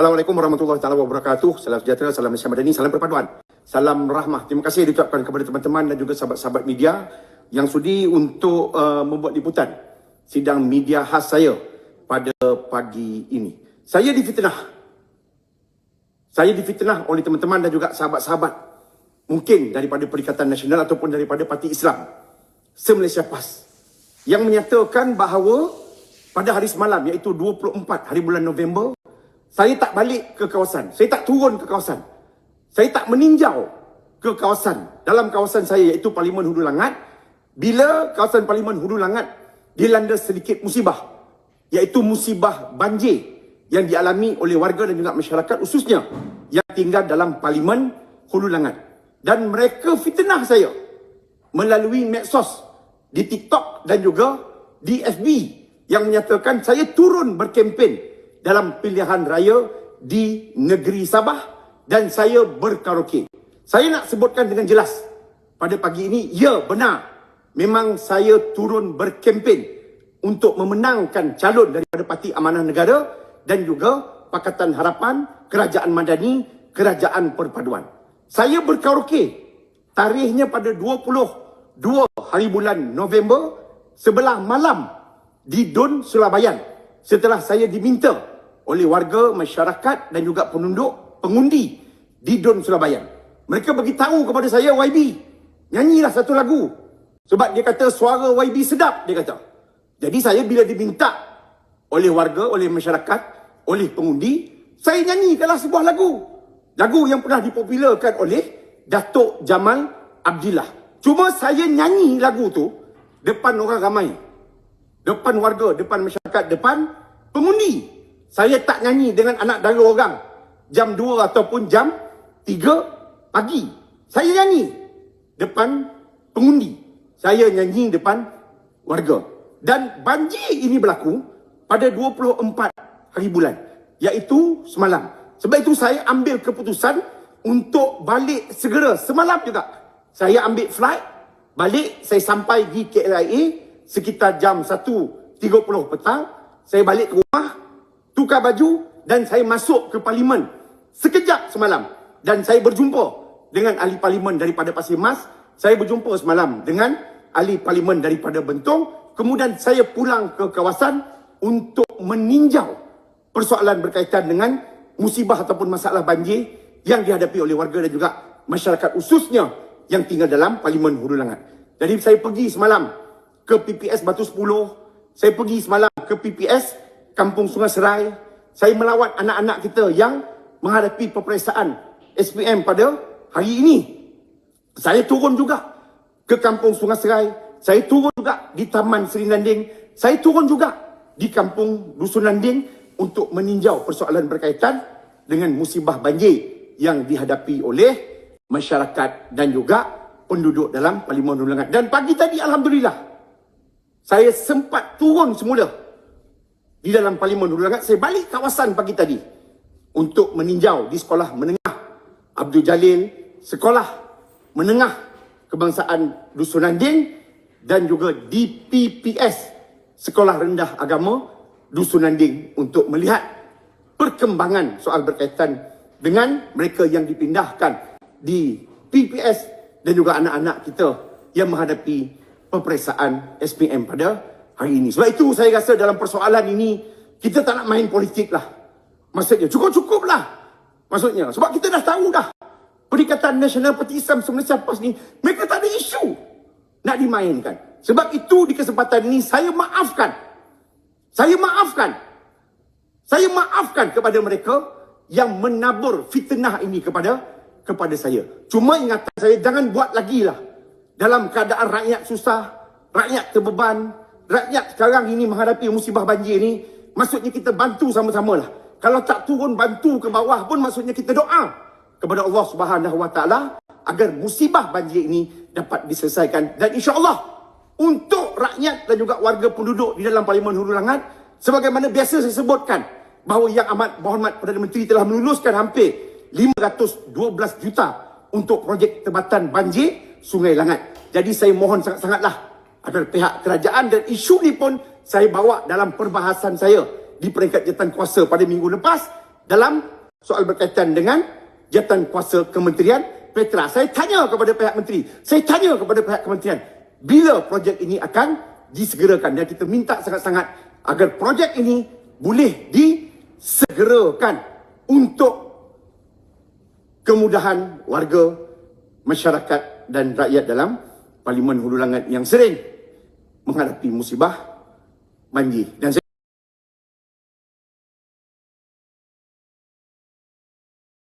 Assalamualaikum warahmatullahi taala wabarakatuh. Salam sejahtera, salam Malaysia Madani, salam perpaduan. Salam rahmah. Terima kasih diucapkan kepada teman-teman dan juga sahabat-sahabat media yang sudi untuk uh, membuat liputan sidang media khas saya pada pagi ini. Saya difitnah. Saya difitnah oleh teman-teman dan juga sahabat-sahabat mungkin daripada Perikatan Nasional ataupun daripada Parti Islam se-Malaysia PAS yang menyatakan bahawa pada hari semalam iaitu 24 hari bulan November saya tak balik ke kawasan. Saya tak turun ke kawasan. Saya tak meninjau ke kawasan. Dalam kawasan saya iaitu Parlimen Hulu Langat. Bila kawasan Parlimen Hulu Langat dilanda sedikit musibah. Iaitu musibah banjir yang dialami oleh warga dan juga masyarakat khususnya yang tinggal dalam Parlimen Hulu Langat. Dan mereka fitnah saya melalui medsos di TikTok dan juga di FB yang menyatakan saya turun berkempen dalam pilihan raya di negeri Sabah dan saya berkaraoke. Saya nak sebutkan dengan jelas pada pagi ini, ya benar. Memang saya turun berkempen untuk memenangkan calon daripada Parti Amanah Negara dan juga Pakatan Harapan, Kerajaan Madani, Kerajaan Perpaduan. Saya berkaraoke. Tarikhnya pada 22 hari bulan November sebelah malam di Don Sulabayan setelah saya diminta oleh warga, masyarakat dan juga penduduk pengundi di Don Surabaya. Mereka beritahu kepada saya YB, nyanyilah satu lagu. Sebab dia kata suara YB sedap, dia kata. Jadi saya bila diminta oleh warga, oleh masyarakat, oleh pengundi, saya nyanyikanlah sebuah lagu. Lagu yang pernah dipopularkan oleh Datuk Jamal Abdillah. Cuma saya nyanyi lagu tu depan orang ramai. Depan warga, depan masyarakat, depan pengundi. Saya tak nyanyi dengan anak dara orang jam 2 ataupun jam 3 pagi. Saya nyanyi depan pengundi. Saya nyanyi depan warga. Dan banjir ini berlaku pada 24 hari bulan. Iaitu semalam. Sebab itu saya ambil keputusan untuk balik segera semalam juga. Saya ambil flight, balik, saya sampai di KLIA sekitar jam 1.30 petang. Saya balik ke rumah, tukar baju dan saya masuk ke parlimen sekejap semalam. Dan saya berjumpa dengan ahli parlimen daripada Pasir Mas. Saya berjumpa semalam dengan ahli parlimen daripada Bentong. Kemudian saya pulang ke kawasan untuk meninjau persoalan berkaitan dengan musibah ataupun masalah banjir yang dihadapi oleh warga dan juga masyarakat khususnya yang tinggal dalam Parlimen Hulu Langat. Jadi saya pergi semalam ke PPS Batu 10, saya pergi semalam ke PPS Kampung Sungai Serai, saya melawat anak-anak kita yang menghadapi peperiksaan SPM pada hari ini. Saya turun juga ke Kampung Sungai Serai, saya turun juga di Taman Seri Nanding, saya turun juga di Kampung Dusun Nanding untuk meninjau persoalan berkaitan dengan musibah banjir yang dihadapi oleh masyarakat dan juga penduduk dalam Parlimen Ulangan. Dan pagi tadi Alhamdulillah, saya sempat turun semula di dalam Parlimen Ulangan. Saya balik kawasan pagi tadi untuk meninjau di sekolah menengah Abdul Jalil, sekolah menengah kebangsaan Dusun Nanding dan juga DPPS, Sekolah Rendah Agama Dusun Nanding untuk melihat perkembangan soal berkaitan dengan mereka yang dipindahkan di PPS dan juga anak-anak kita yang menghadapi peperiksaan SPM pada hari ini. Sebab itu saya rasa dalam persoalan ini kita tak nak main politik lah. Maksudnya cukup-cukup lah. Maksudnya sebab kita dah tahu dah Perikatan Nasional Parti Islam Malaysia PAS ni mereka tak ada isu nak dimainkan. Sebab itu di kesempatan ini saya maafkan saya maafkan. Saya maafkan kepada mereka yang menabur fitnah ini kepada kepada saya. Cuma ingatan saya jangan buat lagi lah. Dalam keadaan rakyat susah, rakyat terbeban, rakyat sekarang ini menghadapi musibah banjir ini, maksudnya kita bantu sama-sama lah. Kalau tak turun bantu ke bawah pun maksudnya kita doa kepada Allah Subhanahu Wa Taala agar musibah banjir ini dapat diselesaikan dan insya-Allah untuk rakyat dan juga warga penduduk di dalam Parlimen Hulu Langat sebagaimana biasa saya sebutkan bahawa Yang Amat Berhormat Perdana Menteri telah meluluskan hampir 512 juta untuk projek tebatan banjir Sungai Langat. Jadi saya mohon sangat-sangatlah agar pihak kerajaan dan isu ini pun saya bawa dalam perbahasan saya di peringkat jatan kuasa pada minggu lepas dalam soal berkaitan dengan jawatan kuasa kementerian Petra. Saya tanya kepada pihak menteri, saya tanya kepada pihak kementerian, bila projek ini akan disegerakan dan kita minta sangat-sangat agar projek ini boleh disegerakan untuk kemudahan warga, masyarakat dan rakyat dalam Parlimen Hulu Langat yang sering menghadapi musibah banjir. Dan saya